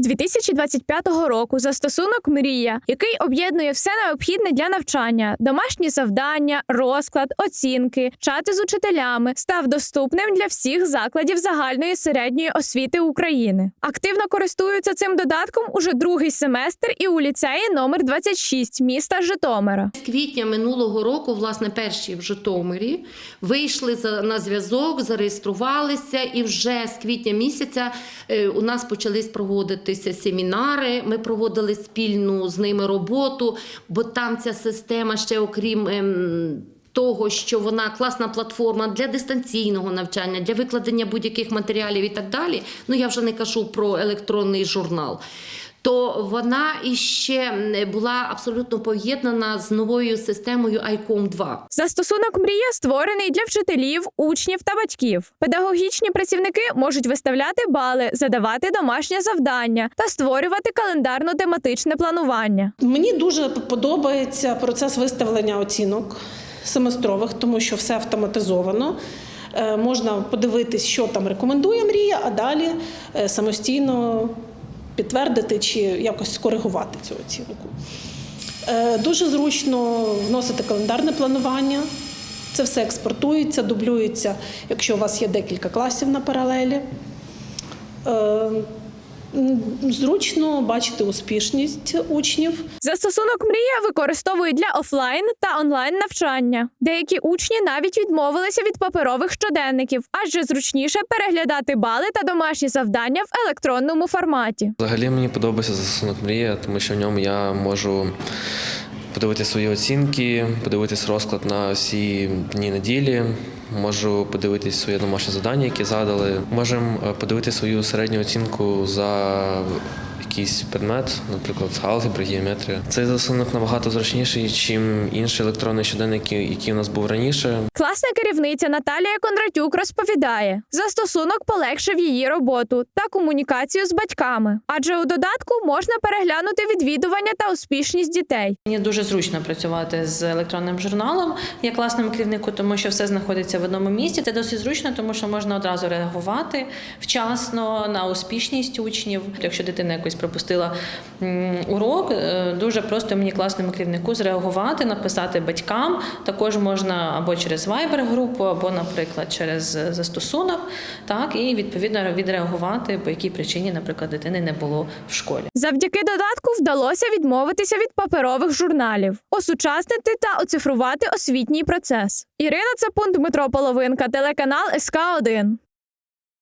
З 2025 року застосунок Мрія, який об'єднує все необхідне для навчання, домашні завдання, розклад, оцінки, чати з учителями, став доступним для всіх закладів загальної середньої освіти України. Активно користуються цим додатком уже другий семестр і у ліцеї номер 26 міста Житомира. З квітня минулого року, власне, перші в Житомирі вийшли на зв'язок, зареєструвалися, і вже з квітня місяця е, у нас почались проводитися семінари. Ми проводили спільну з ними роботу, бо там ця система ще окрім. ем, того, що вона класна платформа для дистанційного навчання, для викладення будь-яких матеріалів і так далі. Ну я вже не кажу про електронний журнал. То вона іще була абсолютно поєднана з новою системою ICOM 2. Застосунок Мрія створений для вчителів, учнів та батьків. Педагогічні працівники можуть виставляти бали, задавати домашнє завдання та створювати календарно-тематичне планування. Мені дуже подобається процес виставлення оцінок семестрових, тому що все автоматизовано. Е, Можна подивитись, що там рекомендує мрія, а далі е, самостійно підтвердити чи якось скоригувати цю оцінку. Е, Дуже зручно вносити календарне планування. Це все експортується, дублюється, якщо у вас є декілька класів на паралелі. Зручно бачити успішність учнів. Застосунок Мрія використовують для офлайн та онлайн навчання. Деякі учні навіть відмовилися від паперових щоденників, адже зручніше переглядати бали та домашні завдання в електронному форматі. Взагалі мені подобається застосунок мрія, тому що в ньому я можу подивитися свої оцінки, подивитись розклад на всі дні неділі. Можу подивитись своє домашнє завдання, яке задали. Можемо подивити подивитися свою середню оцінку за якийсь предмет, наприклад, алгебра, геометрія. Цей застосунок набагато зручніший, ніж інші електронні щоденники, які у нас був раніше. Класна керівниця Наталія Кондратюк розповідає: застосунок полегшив її роботу та комунікацію з батьками, адже у додатку можна переглянути відвідування та успішність дітей. Мені дуже зручно працювати з електронним журналом як класному керівнику, тому що все знаходиться в одному місці. Це досить зручно, тому що можна одразу реагувати вчасно на успішність учнів. Якщо дитина якось пропустила урок, е, дуже просто мені класному керівнику зреагувати, написати батькам. Також можна або через Viber групу, або, наприклад, через застосунок, так і відповідно відреагувати, по якій причині, наприклад, дитини не було в школі. Завдяки додатку вдалося відмовитися від паперових журналів, осучаснити та оцифрувати освітній процес. Ірина Цапун, Дмитро Половинка, телеканал СК 1